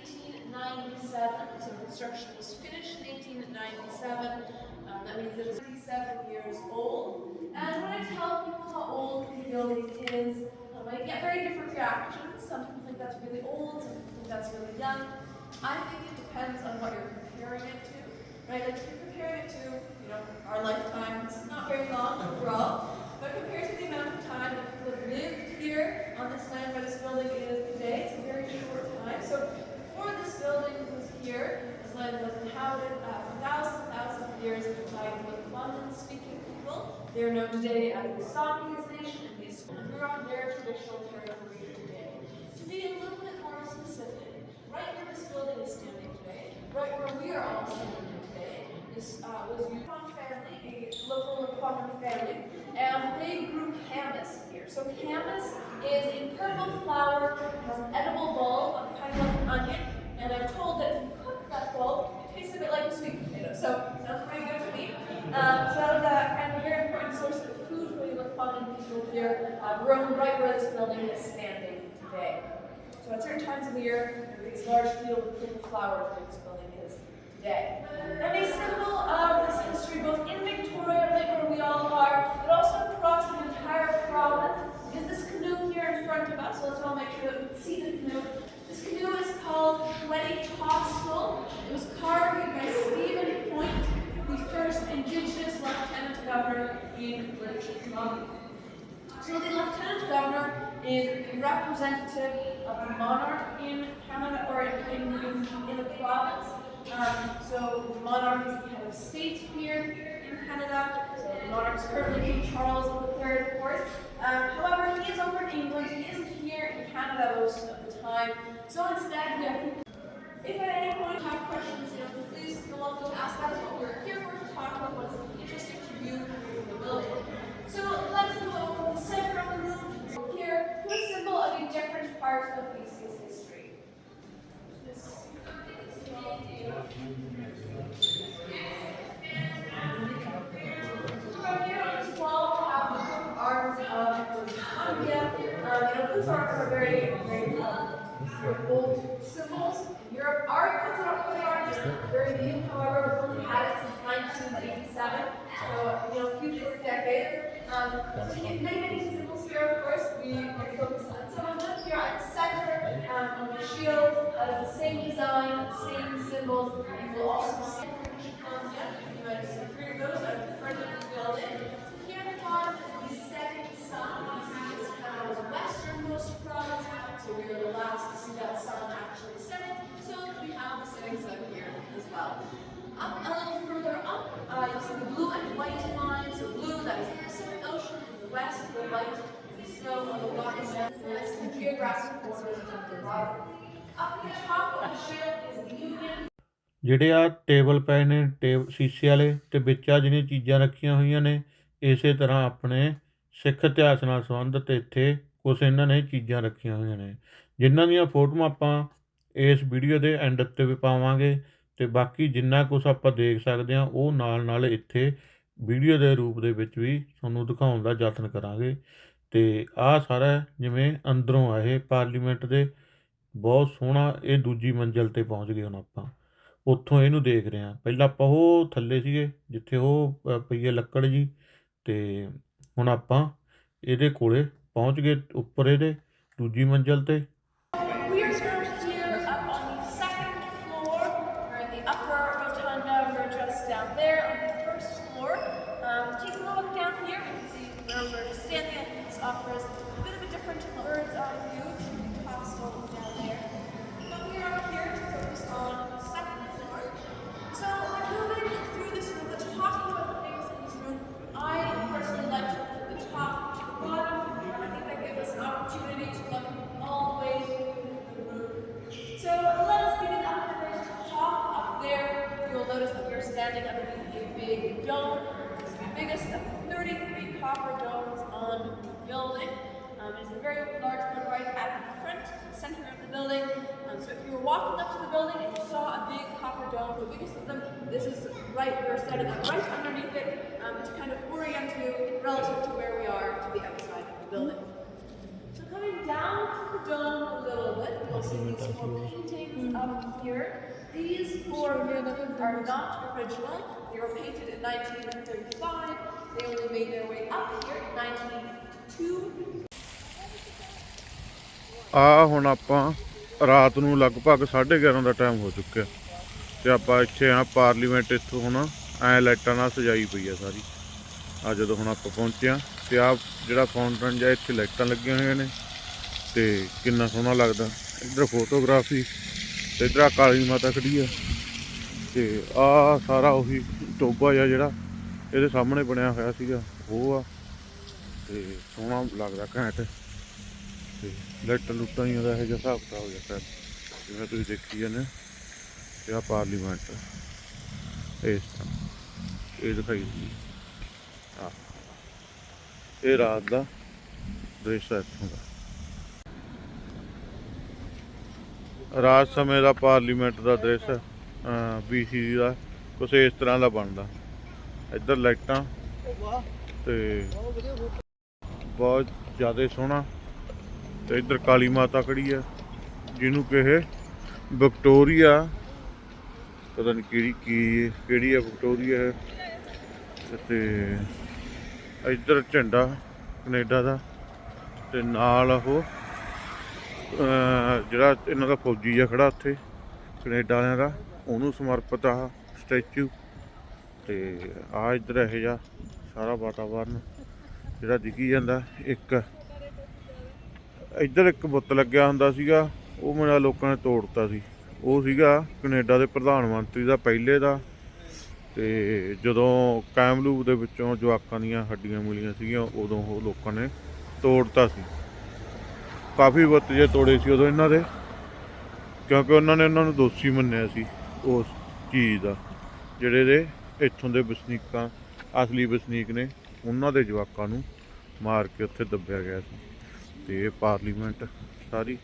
1897, so construction was finished in 1897. Um, that means it is 37 years old. And when I tell people how old the building is, um, get very different reactions. Some people think that's really old, some people think that's really young. I think it depends on what you're comparing it to, right? Like if you're comparing it to, you know, our lifetime, it's not very long overall, but compared to the amount of time that people have lived here on this land where this building is today, it's a very short time. So before this building was here, this land was inhabited uh, for thousands and thousands of years by the London-speaking people. They are known today as the these on their traditional territory today. To be a little bit more specific, right where this building is standing today, right where we are all standing today. This uh, was Yukon family, a local Yukon family, and they grew camas here. So camas is a purple flower, has an edible bulb, kind of onion, and I'm told that if you cook that bulb, it tastes a bit like a sweet potato. So sounds pretty good to me. Um, so that was a kind of very important source of people here, uh, grown right where this building is standing today. So at certain times of the year, these large field of purple flowers where this building is today. And a symbol of this history, both in Victoria, where we all are, but also across the entire province, is this canoe here in front of us. So let's all make sure that we can see the canoe. This canoe is called Wenny Tostel. It was carved by Stephen Point, the first Indigenous Lieutenant Governor in British Columbia. So the Lieutenant Governor is the representative of the monarch in Canada or in, in, in, the province. Um, so the monarch is the head of state here in Canada. So the monarch is currently King Charles III, of course. Um, however, he is over in England. He isn't here in Canada most of the time. So instead, we have if at any point you have questions, you know, please feel welcome to ask that. What we're here for to talk about what's interesting to you in the building. So let us move over to the center of the room a symbol of a different part of BC's history. Right here on this wall, we have the arms of Columbia. Um, know, coats arms are very, very um, old symbols in Europe. Our of arms are very new, however, we've only had it since 1987, so, you know, a few decades. Um, so many, many symbols here, of course. We we focus on some of them here at the center, um, on the shield, uh, the same design, same symbols. You will also see Columbia. You might have seen three of those at the front of the building. Here at the bottom is the setting sun. BC is Canada's westernmost province, so we are the last to see that sun actually setting. So we have the setting sun here as well. Up a little further up, uh, you'll see the blue and white lines. So blue, that is the Pacific Ocean, and the west, the white, Rocky Mountains. Geographic borders of the province. Up at the top of the shield is the Union ਜਿਹੜੇ ਆ table ਪਏ ਨੇ, ਟੇਬ, ਸ਼ੀਸ਼ੇ ਵਾਲੇ ਤੇ ਵਿੱਚ ਆ ਜਿਹੜੀਆਂ ਚੀਜ਼ਾਂ ਰੱਖੀਆਂ ਹੋਈਆਂ ਨੇ, ਇਸੇ ਤਰ੍ਹਾਂ ਆਪਣੇ ਸਿੱਖ ਇਤਿਹਾਸ ਨਾਲ ਸੰਬੰਧਿਤ ਇੱਥੇ ਕੁਝ ਇਹਨਾਂ ਨੇ ਚੀਜ਼ਾਂ ਰੱਖੀਆਂ ਹੋਈਆਂ ਨੇ ਜਿਨ੍ਹਾਂ ਦੀਆਂ ਫੋਟੋਆਂ ਆਪਾਂ ਇਸ ਵੀਡੀਓ ਦੇ ਐਂਡ ਉੱਤੇ ਵੀ ਪਾਵਾਂਗੇ ਤੇ ਬਾਕੀ ਜਿੰਨਾ ਕੁਝ ਆਪਾਂ ਦੇਖ ਸਕਦੇ ਹਾਂ, ਉਹ ਨਾਲ ਨਾਲ ਇੱਥੇ ਵੀਡੀਓ ਦੇ ਰੂਪ ਦੇ ਵਿੱਚ ਵੀ ਤੁਹਾਨੂੰ ਦਿਖਾਉਣ ਦਾ ਯਤਨ ਕਰਾਂਗੇ ਤੇ ਆਹ ਸਾਰਾ ਜਿਵੇਂ ਅੰਦਰੋਂ ਆ ਇਹ ਪਾਰਲੀਮੈਂਟ ਦੇ ਬਹੁਤ ਸੋਹਣਾ ਇਹ ਦੂਜੀ ਮੰਜ਼ਲ ਤੇ ਪਹੁੰਚ ਗਏ ਹੁਣ ਆਪਾਂ। ਉੱਥੋਂ ਇਹਨੂੰ ਦੇਖ ਰਹੇ ਹਾਂ। ਪਹਿਲਾਂ ਆਪਾਂ ਉਹ ਥੱਲੇ ਸੀਗੇ ਜਿੱਥੇ ਉਹ ਅ, ਪਈ ਹੈ ਲੱਕੜ ਜੀ ਤੇ ਹੁਣ ਆਪਾਂ ਇਹਦੇ ਕੋਲੇ ਪਹੁੰਚ ਗਏ ਉੱਪਰ ਇਹਦੇ ਦੂਜੀ ਮੰਜ਼ਲ ਤੇ। We are offers a bit of a different bird's eye view. Center of the building. Um, so if you were walking up to the building and you saw a big copper dome, the biggest of them, this is right, we're standing right underneath it um, to kind of orient you relative to where we are to the outside of the building. So coming down to the dome a little bit, you'll see these four paintings up here. These four paintings are not original. They were painted in 1935. They only made their way up here in 1952. ਆ ਹੁਣ ਆਪਾਂ ਰਾਤ ਨੂੰ ਲਗਭਗ 11:30 ਦਾ time ਹੋ ਚੁੱਕਿਆ ਤੇ ਆਪਾਂ ਇੱਥੇ ਆ ਪਾਰਲੀਮੈਂਟ ਇੱਥੋਂ ਹੁਣ ਐ ਲਾਈਟਾਂ ਨਾਲ ਸਜਾਈ ਪਈ ਆ ਸਾਰੀ। ਆ ਜਦੋਂ ਹੁਣ ਆਪਾਂ ਪਹੁੰਚਿਆ ਆ ਤੇ ਆ ਜਿਹੜਾ ਫਾਊਂਟਨ ਜਾਂ ਇੱਥੇ ਲਾਈਟਾਂ ਲੱਗੀਆਂ ਹੋਈਆਂ ਨੇ ਤੇ ਕਿੰਨਾ ਸੋਹਣਾ ਲੱਗਦਾ। ਇੱਧਰ ਫੋਟੋਗ੍ਰਾਫੀ ਤੇ ਇੱਧਰ ਕਾਲੀ ਮਾਤਾ ਖੜੀ ਆ ਤੇ ਆ ਸਾਰਾ ਉਹੀ ਟੋਬਾ ਜਿਹਾ ਜਿਹੜਾ ਇਹਦੇ ਸਾਹਮਣੇ ਬਣਿਆ ਹੋਇਆ ਸੀਗਾ, ਉਹ ਆ ਤੇ ਸੋਹਣਾ ਲੱਗਦਾ ਘੈਂਟ ਤੇ ਲਾਈਟਾਂ ਲੁੱਟਾਂ ਹੀ ਉਹਦਾ ਇਹ ਜਿਹਾ ਹਿਸਾਬ ਕਿਤਾਬ ਹੋ ਜਾਂਦਾ ਜਿਵੇਂ ਤੁਸੀਂ ਦੇਖੀ ਜਾਂਦੇ ਤੇ ਆ ਪਾਰਲੀਮੈਂਟ ਇਸ ਤਰ੍ਹਾਂ। ਇਹ ਦਿਖਾਈ ਜੀ ਆ ਇਹ ਰਾਤ ਦਾ ਦ੍ਰਿਸ਼ ਹੈ ਇੱਥੋਂ ਦਾ। ਰਾਤ ਸਮੇਂ ਦਾ ਪਾਰਲੀਮੈਂਟ ਦਾ ਦ੍ਰਿਸ਼ ਬੀਸੀ ਦਾ, ਕੁਛ ਇਸ ਤਰ੍ਹਾਂ ਦਾ ਬਣਦਾ। ਇੱਧਰ ਲਾਈਟਾਂ ਤੇ ਬਹੁਤ ਜ਼ਿਆਦਾ ਸੋਹਣਾ ਤੇ ਇੱਧਰ ਕਾਲੀ ਮਾਤਾ ਖੜੀ ਆ, ਜਿਹਨੂੰ ਕਿ ਇਹ ਵਿਕਟੋਰੀਆ, ਪਤਾ ਨਹੀਂ ਕਿਹੜੀ ਕੀ, ਕਿਹੜੀ ਆ ਵਿਕਟੋਰੀਆ ਹੈ ਤੇ ਇੱਧਰ ਝੰਡਾ ਕੈਨੇਡਾ ਦਾ, ਤੇ ਨਾਲ ਉਹ ਜਿਹੜਾ ਇਹਨਾਂ ਦਾ ਫੌਜੀ ਆ ਖੜਾ ਉੱਥੇ, ਕੈਨੇਡਾ ਵਾਲਿਆਂ ਦਾ, ਉਹਨੂੰ ਸਮਰਪਿਤ ਆ ਸਟੈਚੂ। ਤੇ ਆ ਇੱਧਰ ਇਹ ਜਿਹਾ ਸਾਰਾ ਵਾਤਾਵਰਨ ਜਿਹੜਾ ਦਿਖੀ ਜਾਂਦਾ, ਇੱਕ ਇੱਧਰ ਇੱਕ ਬੁੱਤ ਲੱਗਿਆ ਹੁੰਦਾ ਸੀਗਾ, ਉਹ ਮੇਰਾ ਲੋਕਾਂ ਨੇ ਤੋੜਤਾ ਸੀ। ਉਹ ਸੀਗਾ ਕੈਨੇਡਾ ਦੇ ਪ੍ਰਧਾਨ ਮੰਤਰੀ ਦਾ, ਪਹਿਲੇ ਦਾ। ਤੇ ਜਦੋਂ ਕੈਮਲੂਪ ਦੇ ਵਿੱਚੋਂ ਜਵਾਕਾਂ ਦੀਆਂ ਹੱਡੀਆਂ ਮਿਲੀਆਂ ਸੀਗੀਆਂ, ਉਦੋਂ ਉਹ ਲੋਕਾਂ ਨੇ ਤੋੜਤਾ ਸੀ। ਕਾਫੀ ਬੁੱਤ ਜੇ ਤੋੜੇ ਸੀ ਉਦੋਂ ਇਹਨਾਂ ਦੇ, ਕਿਉਂਕਿ ਉਹਨਾਂ ਨੇ ਉਹਨਾਂ ਨੂੰ ਦੋਸ਼ੀ ਮੰਨਿਆ ਸੀ ਉਸ ਚੀਜ਼ ਦਾ, ਜਿਹੜੇ ਦੇ ਇੱਥੋਂ ਦੇ ਵਸਨੀਕਾਂ, ਅਸਲੀ ਵਸਨੀਕ ਨੇ, ਉਹਨਾਂ ਦੇ ਜਵਾਕਾਂ ਨੂੰ ਮਾਰ ਕੇ ਉੱਥੇ ਦੱਬਿਆ ਗਿਆ ਸੀ। ਤੇ ਪਾਰਲੀਮੈਂਟ ਸਾਰੀ।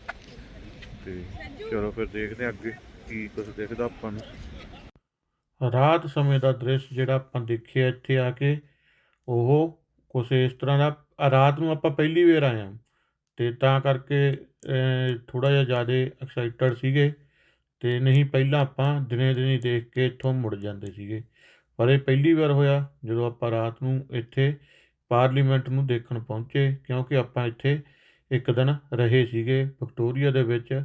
ਤੇ ਚਲੋ ਫਿਰ ਦੇਖਦੇ ਹਾਂ ਅੱਗੇ ਕੀ ਕੁਝ ਦਿਖਦਾ ਆਪਾਂ ਨੂੰ। ਰਾਤ ਸਮੇਂ ਦਾ ਦ੍ਰਿਸ਼ ਜਿਹੜਾ ਆਪਾਂ ਦੇਖਿਆ ਇੱਥੇ ਆ ਕੇ, ਉਹ ਕੁਛ ਇਸ ਤਰ੍ਹਾਂ ਦਾ ਰਾਤ ਨੂੰ ਆਪਾਂ ਪਹਿਲੀ ਵਾਰ ਆਏ ਹਾਂ। ਤੇ ਤਾਂ ਕਰਕੇ ਥੋੜਾ ਜਿਹਾ ਜ਼ਿਆਦਾ ਐਕਸਾਈਟਡ ਸੀਗੇ। ਤੇ ਨਹੀਂ, ਪਹਿਲਾਂ ਆਪਾਂ ਦਿਨੇ ਦਿਨੇ ਦੇਖ ਕੇ ਇੱਥੋਂ ਮੁੜ ਜਾਂਦੇ ਸੀਗੇ। ਪਰ ਇਹ ਪਹਿਲੀ ਵਾਰ ਹੋਇਆ, ਜਦੋਂ ਆਪਾਂ ਰਾਤ ਨੂੰ ਇੱਥੇ ਪਾਰਲੀਮੈਂਟ ਨੂੰ ਦੇਖਣ ਪਹੁੰਚੇ, ਕਿਉਂਕਿ ਆਪਾਂ ਇੱਥੇ ਇੱਕ ਦਿਨ ਰਹੇ ਸੀਗੇ ਵਿਕਟੋਰੀਆ ਦੇ ਵਿੱਚ,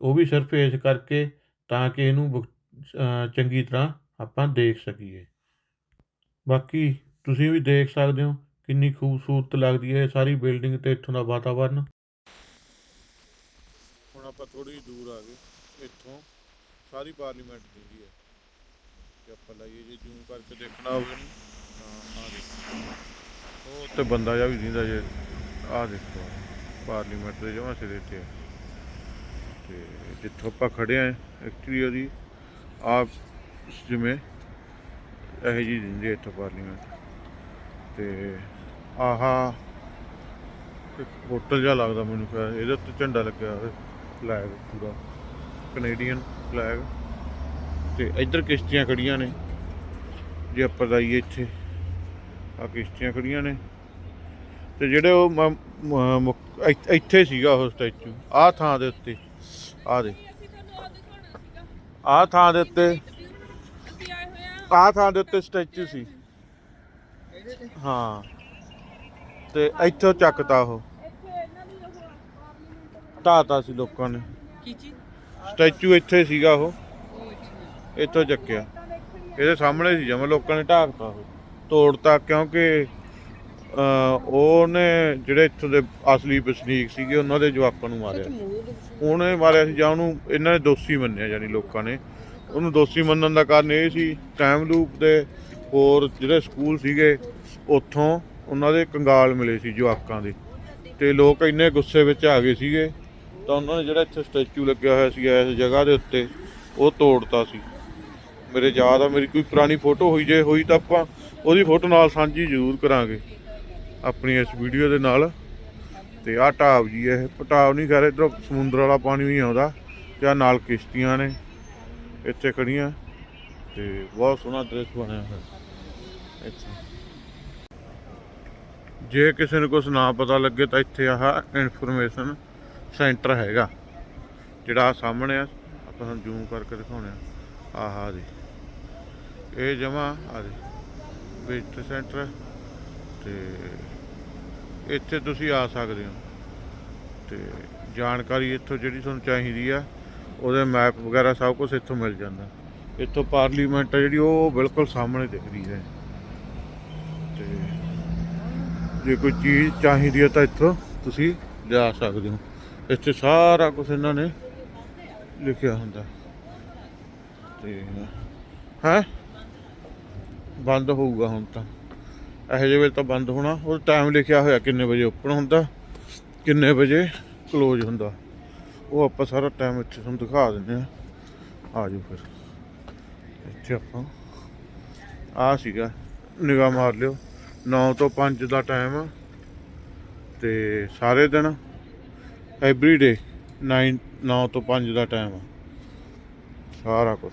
ਉਹ ਵੀ ਸਿਰਫ ਇਸ ਕਰਕੇ ਤਾਂ ਕਿ ਇਹਨੂੰ ਚੰਗੀ ਤਰ੍ਹਾਂ ਆਪਾਂ ਦੇਖ ਸਕੀਏ। ਬਾਕੀ ਤੁਸੀਂ ਵੀ ਦੇਖ ਸਕਦੇ ਹੋ ਕਿੰਨੀ ਖੂਬਸੂਰਤ ਲੱਗਦੀ ਹੈ ਇਹ ਸਾਰੀ ਬਿਲਡਿੰਗ ਤੇ ਇੱਥੋਂ ਦਾ ਵਾਤਾਵਰਨ। ਹੁਣ ਆਪਾਂ ਥੋੜੀ ਦੂਰ ਆ ਗਏ, ਇੱਥੋਂ ਸਾਰੀ ਪਾਰਲੀਮੈਂਟ ਦਿਖਦੀ ਹੈ। ਜੇ ਆਪਾਂ ਲਾਈਏ ਜੇ ਜ਼ੂਮ ਕਰਕੇ ਦੇਖਣਾ ਹੋਵੇ ਤਾਂ ਆ ਦੇਖੋ। ਉਹ ਤੇ ਬੰਦਾ ਜਿਹਾ ਵੀ ਦਿੰਦਾ ਜੇ ਆ ਦੇਖੋ। ਪਾਰਲੀਮੈਂਟ ਦੇ ਜਮਾਂ ਸਿਰੇ ਤੇ ਆ। ਤੇ ਜਿੱਥੋਂ ਆਪਾਂ ਖੜੇ ਆ ਐਕਚੁਅਲੀ ਉਹਦੀ ਆਪ ਜਿਵੇਂ ਇਹ ਜੀ ਦਿੰਦੇ ਇੱਥੋਂ ਪਾਰਲੀਮੈਂਟ। ਤੇ ਆਹਾ ਇੱਕ ਹੋਟਲ ਜਿਹਾ ਲੱਗਦਾ ਮੈਨੂੰ ਪਿਆ ਇਹਦੇ ਉੱਤੇ ਝੰਡਾ ਲੱਗਿਆ ਹੋਇਆ ਫਲੈਗ ਪੂਰਾ ਕੈਨੇਡੀਅਨ ਫਲੈਗ ਤੇ ਇੱਧਰ ਕਿਸ਼ਤੀਆਂ ਖੜੀਆਂ ਨੇ, ਜੇ ਆਪਾਂ ਲਾਈਏ ਇੱਥੇ ਆ ਕਿਸ਼ਤੀਆਂ ਖੜੀਆਂ ਨੇ। ਤੇ ਜਿਹੜੇ ਉਹ ਮ- ਮ- ਮੁੱਖ- ਇੱਥ- ਇੱਥੇ ਸੀਗਾ ਉਹ ਸਟੈਚੂ ਆਹ ਥਾਂ ਦੇ ਉੱਤੇ ਆਹ ਦੇ ਅਸੀਂ ਤੁਹਾਨੂੰ ਉਹ ਦਿਖਾਉਣਾ ਸੀਗਾ ਆਹ ਥਾਂ ਦੇ ਉੱਤੇ ਅਸੀਂ ਆਏ ਹੋਏ ਆ ਆਹ ਥਾਂ ਦੇ ਉੱਤੇ ਸਟੈਚੂ ਸੀ। ਹਾਂ ਤੇ ਇੱਥੋਂ ਚੱਕਤਾ ਉਹ। ਇੱਥੇ ਇਹਨਾਂ ਦੀ ਉਹ ਪਾਰਲੀਮੈਂਟ ਢਾਤਾ ਸੀ ਲੋਕਾਂ ਨੇ। ਕੀ ਚੀਜ਼? ਸਟੈਚੂ ਇੱਥੇ ਸੀਗਾ ਉਹ। ਇੱਥੋਂ ਚੱਕਿਆ। ਇਹਦੇ ਸਾਹਮਣੇ ਸੀ ਜਮਾ ਲੋਕਾਂ ਨੇ ਢਾਕਤਾ ਉਹ। ਤੋੜਤਾ ਕਿਉਂਕਿ ਉਹਨੇ ਜਿਹੜੇ ਇੱਥੋਂ ਦੇ ਅਸਲੀ ਵਸਨੀਕ ਸੀਗੇ ਉਹਨਾਂ ਦੇ ਜਵਾਕਾਂ ਨੂੰ ਮਾਰਿਆ। ਉਹਨੇ ਮਾਰਿਆ ਸੀ ਜਾਂ ਉਹਨੂੰ ਇਹਨਾਂ ਨੇ ਦੋਸ਼ੀ ਮੰਨਿਆ ਯਾਨੀ ਲੋਕਾਂ ਨੇ। ਉਹਨੂੰ ਦੋਸ਼ੀ ਮੰਨਣ ਦਾ ਕਾਰਨ ਇਹ ਸੀ ਟਾਈਮ ਲੂਪ ਦੇ ਹੋਰ ਜਿਹੜੇ ਸਕੂਲ ਸੀਗੇ ਉੱਥੋਂ ਉਹਨਾਂ ਦੇ ਕੰਗਾਲ ਮਿਲੇ ਸੀ ਜਵਾਕਾਂ ਦੇ। ਤੇ ਲੋਕ ਇੰਨੇ ਗੁੱਸੇ ਵਿੱਚ ਆ ਗਏ ਸੀਗੇ ਤਾਂ ਉਹਨਾਂ ਨੇ ਜਿਹੜਾ ਇੱਥੇ ਸਟੈਚੂ ਲੱਗਿਆ ਹੋਇਆ ਸੀ ਇਸ ਜਗ੍ਹਾ ਦੇ ਉੱਤੇ ਉਹ ਤੋੜਤਾ ਸੀ। ਮੇਰੇ ਯਾਦ ਆ ਮੇਰੀ ਕੋਈ ਪੁਰਾਣੀ ਫੋਟੋ ਹੋਈ ਜੇ ਹੋਈ ਤਾਂ ਆਪਾਂ ਉਹਦੀ ਫੋਟੋ ਨਾਲ ਸਾਂਝੀ ਜ਼ਰੂਰ ਕਰਾਂਗੇ। ਆਪਣੀ ਇਸ ਵੀਡੀਓ ਦੇ ਨਾਲ। ਤੇ ਆਹ ਢਾਬ ਜੀ ਇਹ ਪਟਾਬ ਨਹੀਂ ਕਰ ਇਧਰੋਂ ਸਮੁੰਦਰ ਵਾਲਾ ਪਾਣੀ ਵੀ ਆਉਂਦਾ ਜਾਂ ਨਾਲ ਕਿਸ਼ਤੀਆਂ ਨੇ, ਇੱਥੇ ਖੜੀਆਂ ਤੇ ਬਹੁਤ ਸੋਹਣਾ ਦ੍ਰਿਸ਼ ਬਣਿਆ ਹੋਇਆ। ਇੱਥੇ। ਜੇ ਕਿਸੇ ਨੂੰ ਕੁਝ ਨਾ ਪਤਾ ਲੱਗੇ ਤਾਂ ਇੱਥੇ ਆਹ ਇਨਫੋਰਮੇਸ਼ਨ ਸੈਂਟਰ ਹੈਗਾ। ਜਿਹੜਾ ਸਾਹਮਣੇ ਆ, ਆਪਾਂ ਤੁਹਾਨੂੰ ਜ਼ੂਮ ਕਰਕੇ ਦਿਖਾਉਣੇ ਆ ਆਹ ਦੇ ਇਹ ਜਮਾ ਆ ਦੇ ਵਿਜ਼ਟਰ ਸੈਂਟਰ ਤੇ ਇੱਥੇ ਤੁਸੀਂ ਆ ਸਕਦੇ ਹੋ। ਤੇ ਜਾਣਕਾਰੀ ਇੱਥੋਂ ਜਿਹੜੀ ਤੁਹਾਨੂੰ ਚਾਹੀਦੀ ਆ, ਉਹਦੇ ਮੈਪ ਵਗੈਰਾ ਸਭ ਕੁਝ ਇੱਥੋਂ ਮਿਲ ਜਾਂਦਾ। ਇੱਥੋਂ ਪਾਰਲੀਮੈਂਟ ਆ ਜਿਹੜੀ, ਉਹ ਬਿਲਕੁਲ ਸਾਹਮਣੇ ਦਿਖਦੀ ਹੈ। ਤੇ ਜੇ ਕੋਈ ਚੀਜ਼ ਚਾਹੀਦੀ ਹੈ ਤਾਂ ਇੱਥੋਂ ਤੁਸੀਂ ਲਿਆ ਸਕਦੇ ਹੋ। ਇੱਥੇ ਸਾਰਾ ਕੁਝ ਇਹਨਾਂ ਨੇ ਲਿਖਿਆ ਹੁੰਦਾ। ਤੇ ਹੈ? ਬੰਦ ਹੋਊਗਾ ਹੁਣ ਤਾਂ। ਇਹੋ ਜਿਹੇ ਵੇਲੇ ਤਾਂ ਬੰਦ ਹੋਣਾ। ਉਹ ਟਾਈਮ ਲਿਖਿਆ ਹੋਇਆ ਕਿੰਨੇ ਵਜੇ ਓਪਨ ਹੁੰਦਾ, ਕਿੰਨੇ ਵਜੇ ਕਲੋਜ਼ ਹੁੰਦਾ। ਉਹ ਆਪਾਂ ਸਾਰਾ ਟਾਈਮ ਇੱਥੇ ਤੁਹਾਨੂੰ ਦਿਖਾ ਦਿੰਦੇ ਆ ਆ ਜਾਓ ਫਿਰ। ਇੱਥੇ ਆਪਾਂ ਆ ਸੀਗਾ, ਨਿਗਾਹ ਮਾਰ ਲਿਓ। 9 ਤੋਂ 5 ਦਾ ਟਾਈਮ ਆ। ਤੇ ਸਾਰੇ ਦਿਨ ਐਵਰੀ ਡੇ 9 9 ਤੋਂ 5 ਦਾ ਟਾਈਮ ਆ। ਸਾਰਾ ਕੁਝ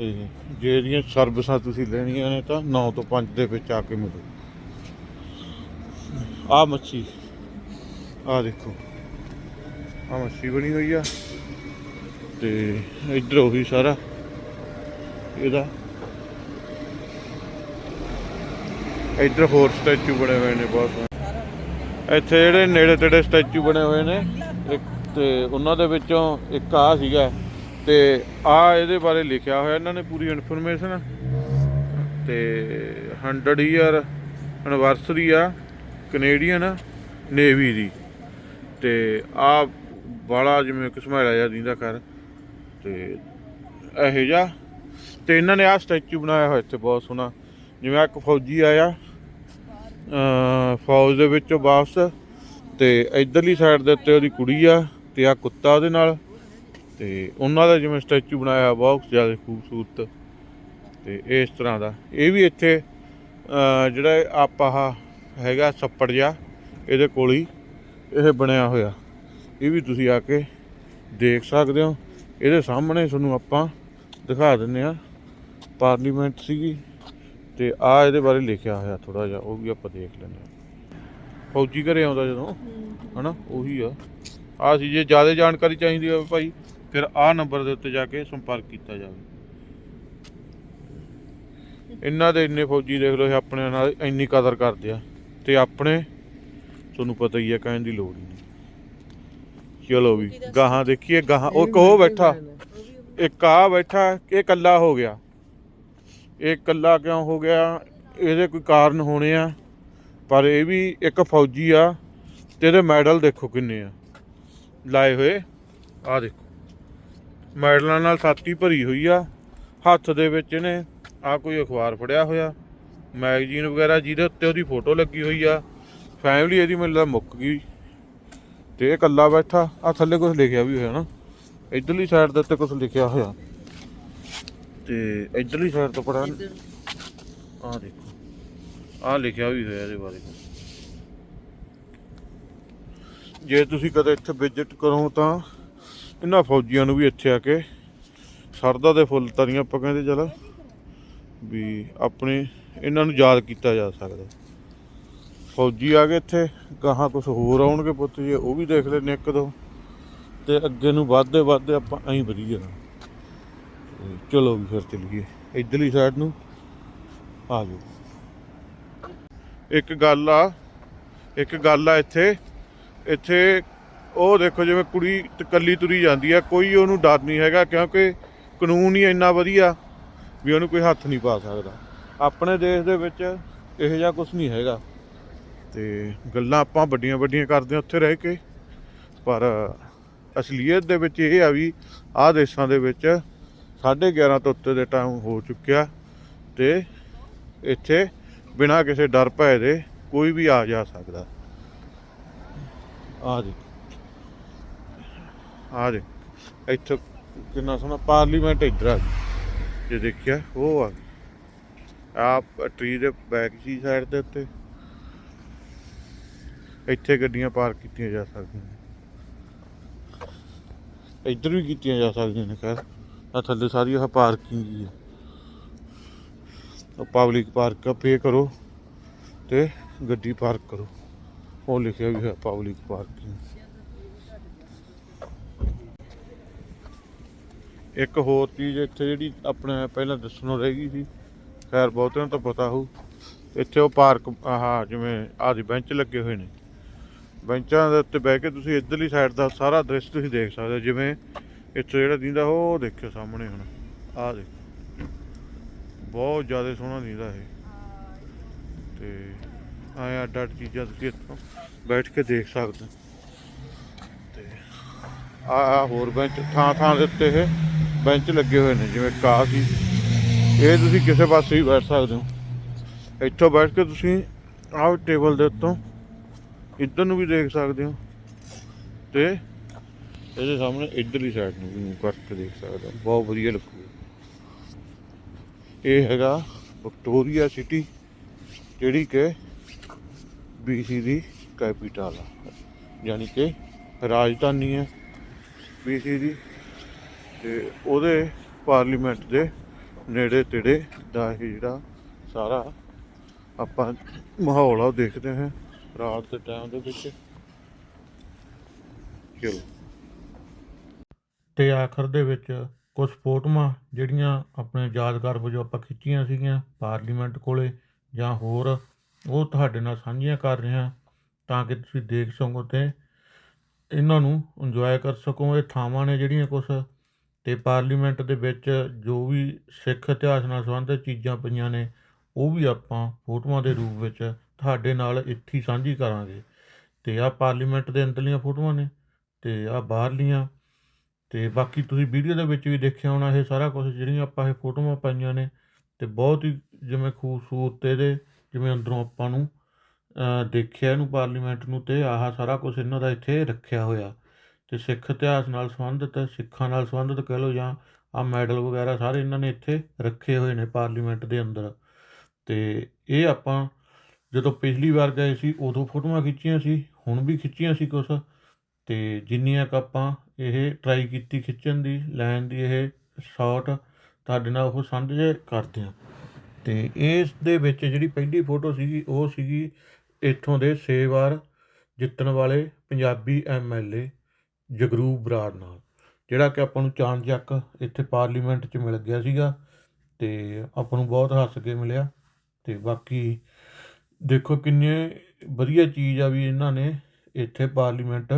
ਇਹ ਜੇ ਇਹਦੀਆਂ ਸਰਵਿਸਾਂ ਤੁਸੀਂ ਲੈਣੀਆਂ ਨੇ ਤਾਂ 9 ਤੋਂ 5 ਦੇ ਵਿੱਚ ਆ ਕੇ ਮਿਲੋ। ਆ ਮੱਛੀ। ਆ ਦੇਖੋ। ਆ ਮੱਛੀ ਬਣੀ ਹੋਈ ਆ। ਤੇ ਇੱਧਰ ਉਹੀ ਸਾਰਾ ਇਹਦਾ। ਇੱਧਰ ਹੋਰ ਸਟੈਚੂ ਬਣੇ ਹੋਏ ਨੇ ਬਹੁਤ ਇੱਥੇ ਜਿਹੜੇ ਨੇੜੇ ਤੇੜੇ ਸਟੈਚੂ ਬਣੇ ਹੋਏ ਨੇ, ਇੱਕ ਤੇ ਉਹਨਾਂ ਦੇ ਵਿੱਚੋਂ ਇੱਕ ਆ ਸੀਗਾ। ਤੇ ਆ ਇਹਦੇ ਬਾਰੇ ਲਿਖਿਆ ਹੋਇਆ, ਇਹਨਾਂ ਨੇ ਪੂਰੀ ਇਨਫੋਰਮੇਸ਼ਨ ਤੇ 100 ਈਅਰ ਐਨਵਰਸਰੀ ਆ ਕੈਨੇਡੀਅਨ ਨੇਵੀ ਦੀ। ਤੇ ਆ ਬਾਲਾ ਜਿਵੇਂ ਘਸਮੈਲਾ ਜਿਹਾ ਦਿੰਦਾ ਕਰ ਤੇ ਇਹੋ ਜਿਹਾ। ਤੇ ਇਹਨਾਂ ਨੇ ਆ ਸਟੈਚੂ ਬਣਾਇਆ ਹੋਇਆ ਇੱਥੇ, ਬਹੁਤ ਸੋਹਣਾ। ਜਿਵੇਂ ਇੱਕ ਫੌਜੀ ਆਇਆ ਫੌਜ ਦੇ ਵਿੱਚੋਂ ਵਾਪਸ। ਤੇ ਇਧਰਲੀ ਸਾਈਡ ਦੇ ਉੱਤੇ ਉਹਦੀ ਕੁੜੀ ਆ, ਤੇ ਆ ਕੁੱਤਾ ਉਹਦੇ ਨਾਲ। ਤੇ ਉਹਨਾਂ ਦਾ ਜਿਵੇਂ ਸਟੈਚੂ ਬਣਾਇਆ ਬਹੁਤ ਜ਼ਿਆਦਾ ਖੂਬਸੂਰਤ ਤੇ ਇਸ ਤਰ੍ਹਾਂ ਦਾ। ਇਹ ਵੀ ਇੱਥੇ ਜਿਹੜਾ ਆਪਾਂ ਹੈਗਾ ਛੱਪੜ ਜਿਹਾ ਇਹਦੇ ਕੋਲ ਹੀ ਇਹ ਬਣਿਆ ਹੋਇਆ। ਇਹ ਵੀ ਤੁਸੀਂ ਆ ਕੇ ਦੇਖ ਸਕਦੇ ਹੋ। ਇਹਦੇ ਸਾਹਮਣੇ ਤੁਹਾਨੂੰ ਆਪਾਂ ਦਿਖਾ ਦਿੰਨੇ ਆ ਪਾਰਲੀਮੈਂਟ ਸੀਗੀ ਤੇ ਆ ਇਹਦੇ ਬਾਰੇ ਲਿਖਿਆ ਹੋਇਆ ਥੋੜਾ ਜਿਹਾ ਉਹ ਵੀ ਆਪਾਂ ਦੇਖ ਲੈਂਦੇ ਆ ਫੌਜੀ ਘਰੇ ਆਉਂਦਾ ਜਦੋਂ ਹਨਾ ਉਹੀ ਆ। ਆ ਸੀ ਜੇ ਜ਼ਿਆਦਾ ਜਾਣਕਾਰੀ ਚਾਹੀਦੀ ਹੋਵੇ ਭਾਈ ਫਿਰ ਆਹ ਨੰਬਰ ਦੇ ਉੱਤੇ ਜਾ ਕੇ ਸੰਪਰਕ ਕੀਤਾ ਜਾਵੇ। ਇਹਨਾਂ ਦੇ ਇੰਨੇ ਫੌਜੀ ਦੇਖ ਲਓ ਆਪਣੇ ਨਾਲ ਇੰਨੀ ਕਦਰ ਕਰਦੇ ਆ ਤੇ ਆਪਣੇ, ਤੁਹਾਨੂੰ ਪਤਾ ਹੀ ਆ ਕਹਿਣ ਦੀ ਲੋੜ ਹੀ ਨਹੀਂ। ਚਲੋ ਵੀ, ਗਾਹਾਂ ਦੇਖੀਏ, ਗਾਹਾਂ, ਉਹ ਕਹੋ ਬੈਠਾ। ਇੱਕ ਆ ਬੈਠਾ, ਇਹ ਕੱਲਾ ਹੋ ਗਿਆ। ਇਹ ਕੱਲਾ ਕਿਉਂ ਹੋ ਗਿਆ? ਇਹਦੇ ਕੋਈ ਕਾਰਨ ਹੋਣੇ ਆ। ਪਰ ਇਹ ਵੀ ਇੱਕ ਫੌਜੀ ਆ ਤੇ ਇਹਦੇ ਮੈਡਲ ਦੇਖੋ ਕਿੰਨੇ ਆ। ਲਾਏ ਹੋਏ ਆ ਦੇਖੋ। ਮੈਡਲਾਂ ਨਾਲ ਛਾਤੀ ਭਰੀ ਹੋਈ ਆ। ਹੱਥ ਦੇ ਵਿੱਚ ਇਹਨੇ ਆ ਕੋਈ ਅਖਬਾਰ ਫੜਿਆ ਹੋਇਆ। ਮੈਗਜ਼ੀਨ ਵਗੈਰਾ ਜਿਹਦੇ ਉੱਤੇ ਉਹਦੀ ਫੋਟੋ ਲੱਗੀ ਹੋਈ ਆ। ਫੈਮਿਲੀ ਇਹਦੀ ਮੈਨੂੰ ਲੱਗਦਾ ਮੁੱਕ ਗਈ। ਤੇ ਇਹ ਇਕੱਲਾ ਬੈਠਾ। ਆ ਥੱਲੇ ਕੁਝ ਲਿਖਿਆ ਵੀ ਹੋਇਆ ਨਾ। ਇਧਰਲੀ ਸਾਈਡ ਦੇ ਉੱਤੇ ਕੁਝ ਲਿਖਿਆ ਹੋਇਆ। ਤੇ ਇਧਰਲੀ ਸਾਈਡ ਤੋਂ ਪੜਾ ਆ ਦੇਖੋ। ਆ ਲਿਖਿਆ ਵੀ ਹੋਇਆ ਇਹਦੇ ਬਾਰੇ। ਜੇ ਤੁਸੀਂ ਕਦੇ ਇੱਥੇ ਵਿਜ਼ਿਟ ਕਰੋ ਤਾਂ ਇਹਨਾਂ ਫੌਜੀਆਂ ਨੂੰ ਵੀ ਇੱਥੇ ਆ ਕੇ ਸਰਦਾ ਦੇ ਫੁੱਲ ਤਰੀਆਂ ਆਪਾਂ ਕਹਿੰਦੇ ਚਲ ਵੀ ਆਪਣੇ ਇਹਨਾਂ ਨੂੰ ਯਾਦ ਕੀਤਾ ਜਾ ਸਕਦਾ। ਫੌਜੀ ਆ ਗਏ ਇੱਥੇ, ਗਾਹਾਂ ਕੁਝ ਹੋਰ ਆਉਣਗੇ ਪੁੱਤ ਜੀ, ਉਹ ਵੀ ਦੇਖ ਲੈਣੇ ਇੱਕ ਦੋ। ਤੇ ਅੱਗੇ ਨੂੰ ਵੱਧਦੇ ਵੱਧਦੇ ਆਪਾਂ ਐਂ ਵਧੀ ਜਾਣਾ ਚਲੋ ਵੀ ਫਿਰ ਚੱਲੀਏ, ਇਧਰਲੀ ਸਾਈਡ ਨੂੰ ਆ ਜਾਓ। ਇੱਕ ਗੱਲ ਆ, ਇੱਕ ਗੱਲ ਆ ਇੱਥੇ ਇੱਥੇ ਉਹ ਦੇਖੋ ਜਿਵੇਂ ਕੁੜੀ ਇਕੱਲੀ ਤੁਰੀ ਜਾਂਦੀ ਆ, ਕੋਈ ਉਹਨੂੰ ਡਰ ਨਹੀਂ ਹੈਗਾ ਕਿਉਂਕਿ ਕਾਨੂੰਨ ਹੀ ਇੰਨਾ ਵਧੀਆ ਵੀ ਉਹਨੂੰ ਕੋਈ ਹੱਥ ਨਹੀਂ ਪਾ ਸਕਦਾ। ਆਪਣੇ ਦੇਸ਼ ਦੇ ਵਿੱਚ ਇਹੋ ਜਿਹਾ ਕੁਝ ਨਹੀਂ ਹੈਗਾ। ਤੇ ਗੱਲਾਂ ਆਪਾਂ ਵੱਡੀਆਂ ਵੱਡੀਆਂ ਕਰਦੇ ਹਾਂ ਉੱਥੇ ਰਹਿ ਕੇ। ਪਰ ਅਸਲੀਅਤ ਦੇ ਵਿੱਚ ਇਹ ਆ ਵੀ ਆਹ ਦੇਸ਼ਾਂ ਦੇ ਵਿੱਚ 11:30 ਤੋਂ ਉੱਤੇ ਦੇ ਟਾਈਮ ਹੋ ਚੁੱਕਿਆ ਤੇ ਇੱਥੇ ਬਿਨਾਂ ਕਿਸੇ ਡਰ ਭੈ ਦੇ ਕੋਈ ਵੀ ਆ ਜਾ ਸਕਦਾ। ਆ ਦੇ ਆ ਦੇ ਇੱਥੇ ਕਿੰਨਾ ਸੋਹਣਾ ਪਾਰਲੀਮੈਂਟ ਇੱਧਰ ਆ ਗਈ। ਜੇ ਦੇਖਿਆ, ਉਹ ਆ ਆ ਟਰੀ ਦੇ ਬੈਕ ਜੀ ਸਾਈਡ ਦੇ ਉੱਤੇ। ਇੱਥੇ ਗੱਡੀਆਂ ਪਾਰਕ ਕੀਤੀਆਂ ਜਾ ਸਕਦੀਆਂ ਨੇ। ਇੱਧਰ ਵੀ ਕੀਤੀਆਂ ਜਾ ਸਕਦੀਆਂ ਨੇ, ਖੈਰ। ਆ ਥੱਲੇ ਸਾਰੀ ਉਹ ਪਾਰਕਿੰਗ ਹੀ ਹੈ ਪਬਲਿਕ ਪਾਰਕ ਪੇ ਕਰੋ ਤੇ ਗੱਡੀ ਪਾਰਕ ਕਰੋ। ਉਹ ਲਿਖਿਆ ਵੀ ਹੈ ਪਬਲਿਕ ਪਾਰਕਿੰਗ ਇੱਕ ਹੋਰ ਚੀਜ਼ ਇੱਥੇ ਜਿਹੜੀ ਆਪਣੇ ਪਹਿਲਾਂ ਦੱਸਣੋਂ ਰਹਿ ਗਈ ਸੀ। ਖੈਰ, ਬਹੁਤਿਆਂ ਨੂੰ ਤਾਂ ਪਤਾ ਹੋਊ। ਇੱਥੇ ਉਹ ਪਾਰਕ, ਆਹ ਜਿਵੇਂ ਆਦੀ ਬੈਂਚ ਲੱਗੇ ਹੋਏ ਨੇ। ਬੈਂਚਾਂ ਦੇ ਉੱਤੇ ਬਹਿ ਕੇ ਤੁਸੀਂ ਇੱਧਰਲੀ ਸਾਈਡ ਦਾ ਸਾਰਾ ਦ੍ਰਿਸ਼ ਤੁਸੀਂ ਦੇਖ ਸਕਦੇ ਹੋ। ਜਿਵੇਂ ਇੱਥੇ ਜਿਹੜਾ ਦਿੰਦਾ, ਉਹ ਦੇਖਿਓ ਸਾਹਮਣੇ ਹੁਣ। ਆਹ ਦੇਖੋ। ਬਹੁਤ ਜ਼ਿਆਦਾ ਸੋਹਣਾ ਦਿੰਦਾ ਇਹ। ਤੇ ਆਇਆ ਅੱਡ ਅੱਡ ਚੀਜ਼ਾਂ ਤੁਸੀਂ ਇੱਥੋਂ ਬੈਠ ਕੇ ਦੇਖ ਸਕਦੇ ਤੇ ਆ ਆ ਹੋਰ ਬੈਂਚ ਥਾਂ ਥਾਂ ਦੇ ਉੱਤੇ ਇਹ। ਬੈਂਚ ਲੱਗੇ ਹੋਏ ਨੇ, ਜਿਵੇਂ ਕਾ ਸੀ ਇਹ ਤੁਸੀਂ ਕਿਸੇ ਪਾਸੇ ਵੀ ਬੈਠ ਸਕਦੇ ਹੋ। ਇੱਥੋਂ ਬੈਠ ਕੇ ਤੁਸੀਂ ਆਹ ਟੇਬਲ ਦੇ ਉੱਤੋਂ ਇੱਧਰ ਨੂੰ ਵੀ ਦੇਖ ਸਕਦੇ ਹੋ ਤੇ ਇਹਦੇ ਸਾਹਮਣੇ ਇੱਧਰਲੀ ਸਾਈਡ ਨੂੰ ਵੀ ਮੂਵ ਕਰਕੇ ਦੇਖ ਸਕਦੇ ਹੋ। ਬਹੁਤ ਵਧੀਆ ਲੱਗੂਗਾ ਇਹ ਹੈਗਾ ਵਿਕਟੋਰੀਆ ਸਿਟੀ, ਜਿਹੜੀ ਕਿ ਬੀਸੀ ਦੀ ਕੈਪੀਟਲ ਆ। ਯਾਨੀ ਕਿ ਰਾਜਧਾਨੀ ਹੈ ਬੀਸੀ ਦੀ। ਤੇ ਉਹਦੇ ਪਾਰਲੀਮੈਂਟ ਦੇ ਨੇੜੇ ਤੇੜੇ ਦਾ ਹੀ ਜਿਹੜਾ ਸਾਰਾ ਆਪਾਂ ਮਾਹੌਲ ਆ, ਉਹ ਦੇਖਦੇ ਹਾਂ ਰਾਤ ਦੇ ਟਾਈਮ ਦੇ ਵਿੱਚ। ਚਲੋ। ਤੇ ਆਖਰ ਦੇ ਵਿੱਚ ਕੁਝ ਫੋਟੋਆਂ ਜਿਹੜੀਆਂ ਆਪਣੇ ਯਾਦਗਾਰ ਵਜੋਂ ਆਪਾਂ ਖਿੱਚੀਆਂ ਸੀਗੀਆਂ ਪਾਰਲੀਮੈਂਟ ਕੋਲੇ ਜਾਂ ਹੋਰ, ਉਹ ਤੁਹਾਡੇ ਨਾਲ ਸਾਂਝੀਆਂ ਕਰ ਰਿਹਾ ਤਾਂ ਕਿ ਤੁਸੀਂ ਦੇਖ ਸਕੋ ਤੇ ਇਹਨਾਂ ਨੂੰ ਇੰਜੋਏ ਕਰ ਸਕੋ। ਇਹ ਥਾਵਾਂ ਨੇ ਜਿਹੜੀਆਂ ਕੁਝ ਅਤੇ ਪਾਰਲੀਮੈਂਟ ਦੇ ਵਿੱਚ ਜੋ ਵੀ ਸਿੱਖ ਇਤਿਹਾਸ ਨਾਲ ਸੰਬੰਧਿਤ ਚੀਜ਼ਾਂ ਪਈਆਂ ਨੇ, ਉਹ ਵੀ ਆਪਾਂ ਫੋਟੋਆਂ ਦੇ ਰੂਪ ਵਿੱਚ ਤੁਹਾਡੇ ਨਾਲ ਇੱਥੇ ਸਾਂਝੀ ਕਰਾਂਗੇ। ਅਤੇ ਆਹ ਪਾਰਲੀਮੈਂਟ ਦੇ ਅੰਦਰਲੀਆਂ ਫੋਟੋਆਂ ਨੇ ਅਤੇ ਆਹ ਬਾਹਰਲੀਆਂ। ਅਤੇ ਬਾਕੀ ਤੁਸੀਂ ਵੀਡੀਓ ਦੇ ਵਿੱਚ ਵੀ ਦੇਖਿਆ ਹੋਣਾ, ਇਹ ਸਾਰਾ ਕੁਝ ਜਿਹੜੀਆਂ ਆਪਾਂ ਇਹ ਫੋਟੋਆਂ ਪਾਈਆਂ ਨੇ ਅਤੇ ਬਹੁਤ ਹੀ ਜਿਵੇਂ ਖੂਬਸੂਰਤ ਇਹਦੇ, ਜਿਵੇਂ ਅੰਦਰੋਂ ਆਪਾਂ ਨੂੰ ਦੇਖਿਆ ਇਹਨੂੰ ਪਾਰਲੀਮੈਂਟ ਨੂੰ ਅਤੇ ਆਹ ਸਾਰਾ ਕੁਝ ਇਹਨਾਂ ਦਾ ਇੱਥੇ ਰੱਖਿਆ ਹੋਇਆ। ਅਤੇ ਸਿੱਖ ਇਤਿਹਾਸ ਨਾਲ ਸੰਬੰਧਿਤ, ਸਿੱਖਾਂ ਨਾਲ ਸੰਬੰਧਿਤ ਕਹਿ ਲਓ ਜਾਂ ਆ ਮੈਡਲ ਵਗੈਰਾ ਸਾਰੇ ਇਹਨਾਂ ਨੇ ਇੱਥੇ ਰੱਖੇ ਹੋਏ ਨੇ ਪਾਰਲੀਮੈਂਟ ਦੇ ਅੰਦਰ। ਤੇ ਇਹ ਆਪਾਂ ਜਦੋਂ ਪਿਛਲੀ ਵਾਰ ਗਏ ਸੀ, ਉਦੋਂ ਫੋਟੋਆਂ ਖਿੱਚੀਆਂ ਸੀ, ਹੁਣ ਵੀ ਖਿੱਚੀਆਂ ਸੀ ਕੁਛ। ਤੇ ਜਿੰਨੀਆਂ ਕੁ ਆਪਾਂ ਇਹ ਟਰਾਈ ਕੀਤੀ ਖਿੱਚਣ ਦੀ, ਲੈਣ ਦੀ ਇਹ ਸ਼ਾਟ ਤੁਹਾਡੇ ਨਾਲ ਉਹ ਸਾਂਝੇ ਕਰਦੇ ਹਾਂ। ਤੇ ਇਸ ਦੇ ਵਿੱਚ ਜਿਹੜੀ ਪਹਿਲੀ ਫੋਟੋ ਸੀਗੀ, ਉਹ ਸੀਗੀ ਇੱਥੋਂ ਦੇ ਛੇ ਵਾਰ ਜਿੱਤਣ ਵਾਲੇ ਪੰਜਾਬੀ ਐਮਐਲਏ ਜਗਰੂਪ ਬਰਾੜ ਨਾਲ ਜਿਹੜਾ ਕਿ ਆਪਾਂ ਨੂੰ ਚਾਂਦ ਇੱਥੇ ਪਾਰਲੀਮੈਂਟ 'ਚ ਮਿਲ ਗਿਆ ਸੀਗਾ ਤੇ ਆਪਾਂ ਨੂੰ ਬਹੁਤ ਹੱਸ ਕੇ ਮਿਲਿਆ ਤੇ ਬਾਕੀ ਦੇਖੋ ਕਿੰਨੇ ਵਧੀਆ ਚੀਜ਼ ਆ ਵੀ ਇਹਨਾਂ ਨੇ ਇੱਥੇ ਪਾਰਲੀਮੈਂਟ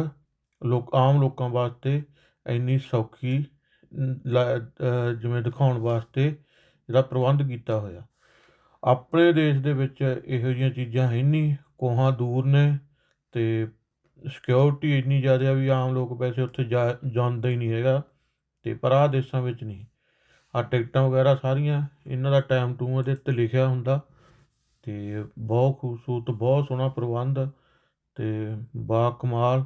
ਲੋਕ ਆਮ ਲੋਕਾਂ ਵਾਸਤੇ ਇੰਨੀ ਸੌਖੀ ਅਮ, ਜਿਵੇਂ ਦਿਖਾਉਣ ਵਾਸਤੇ ਜਿਹੜਾ ਪ੍ਰਬੰਧ ਕੀਤਾ ਹੋਇਆ। ਆਪਣੇ ਦੇਸ਼ ਦੇ ਵਿੱਚ ਇਹੋ ਜਿਹੀਆਂ ਚੀਜ਼ਾਂ ਹੈ ਨਹੀਂ ਕੋਹਾਂ ਦੂਰ ਨੇ ਤੇ ਸਿਕਿਉਰਿਟੀ ਇੰਨੀ ਜ਼ਿਆਦਾ ਵੀ ਆਮ ਲੋਕ ਵੈਸੇ ਉੱਥੇ ਜਾ, ਜਾਂਦਾ ਹੀ ਨਹੀਂ ਹੈਗਾ ਤੇ ਪਰ ਆਹ ਦੇਸ਼ਾਂ ਵਿੱਚ ਨਹੀਂ। ਆ ਟਿਕਟਾਂ ਵਗੈਰਾ ਸਾਰੀਆਂ ਇਹਨਾਂ ਦਾ ਟਾਈਮ ਟੂ ਇਹਦੇ ਉੱਤੇ ਲਿਖਿਆ ਹੁੰਦਾ ਤੇ ਬਹੁਤ ਖੂਬਸੂਰਤ, ਬਹੁਤ ਸੋਹਣਾ ਪ੍ਰਬੰਧ ਤੇ ਬਾ ਕਮਾਲ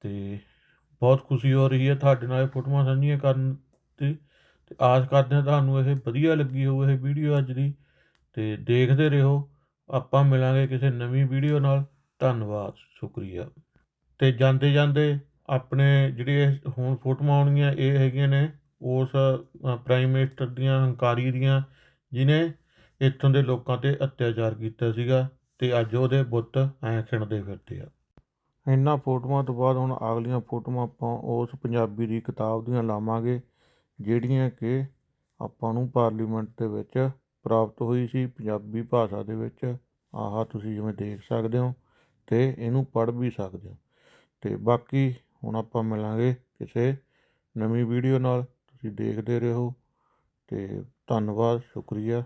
ਤੇ ਬਹੁਤ ਖੁਸ਼ੀ ਹੋ ਰਹੀ ਹੈ ਤੁਹਾਡੇ ਨਾਲ ਇਹ ਫੋਟੋਆਂ ਸਾਂਝੀਆਂ ਕਰਨ ਤੇ ਤੇ ਆਸ ਕਰਦੇ ਹਾਂ ਤੁਹਾਨੂੰ ਇਹ ਵਧੀਆ ਲੱਗੀ ਹੋਊ ਇਹ ਵੀਡੀਓ ਅੱਜ ਦੀ ਤੇ ਦੇਖਦੇ ਰਹੋ। ਆਪਾਂ ਮਿਲਾਂਗੇ ਕਿਸੇ ਨਵੀਂ ਵੀਡੀਓ ਨਾਲ। ਧੰਨਵਾਦ, ਸ਼ੁਕਰੀਆ। ਅਤੇ ਜਾਂਦੇ ਜਾਂਦੇ ਆਪਣੇ ਜਿਹੜੇ ਹੁਣ ਫੋਟੋਆਂ ਆਉਣਗੀਆਂ, ਇਹ ਹੈਗੀਆਂ ਨੇ ਉਸ ਪ੍ਰਾਈਮ ਮਿਨਿਸਟਰ ਦੀਆਂ, ਹੰਕਾਰੀ ਦੀਆਂ, ਜਿਹਨੇ ਇੱਥੋਂ ਦੇ ਲੋਕਾਂ ਤੇ ਅਤਿਆਚਾਰ ਕੀਤਾ ਸੀਗਾ ਅਤੇ ਅੱਜ ਉਹਦੇ ਬੁੱਤ ਐਂ ਖਿੰਡਦੇ ਫਿਰਦੇ ਆ। ਇਹਨਾਂ ਫੋਟੋਆਂ ਤੋਂ ਬਾਅਦ ਹੁਣ ਅਗਲੀਆਂ ਫੋਟੋਆਂ ਆਪਾਂ ਉਸ ਪੰਜਾਬੀ ਦੀ ਕਿਤਾਬ ਦੀਆਂ ਲਾਵਾਂਗੇ, ਜਿਹੜੀਆਂ ਕਿ ਆਪਾਂ ਨੂੰ ਪਾਰਲੀਮੈਂਟ ਦੇ ਵਿੱਚ ਪ੍ਰਾਪਤ ਹੋਈ ਸੀ, ਪੰਜਾਬੀ ਭਾਸ਼ਾ ਦੇ ਵਿੱਚ। ਆਹ, ਤੁਸੀਂ ਜਿਵੇਂ ਦੇਖ ਸਕਦੇ ਹੋ। ਤੇ ਇਹਨੂੰ ਪੜ੍ਹ ਵੀ ਸਕਦੇ ਹੋ। ਅਤੇ ਬਾਕੀ ਹੁਣ ਆਪਾਂ ਮਿਲਾਂਗੇ ਕਿਸੇ ਨਵੀਂ ਵੀਡੀਓ ਨਾਲ। ਤੁਸੀਂ ਦੇਖਦੇ ਰਹੋ ਅਤੇ ਧੰਨਵਾਦ, ਸ਼ੁਕਰੀਆ।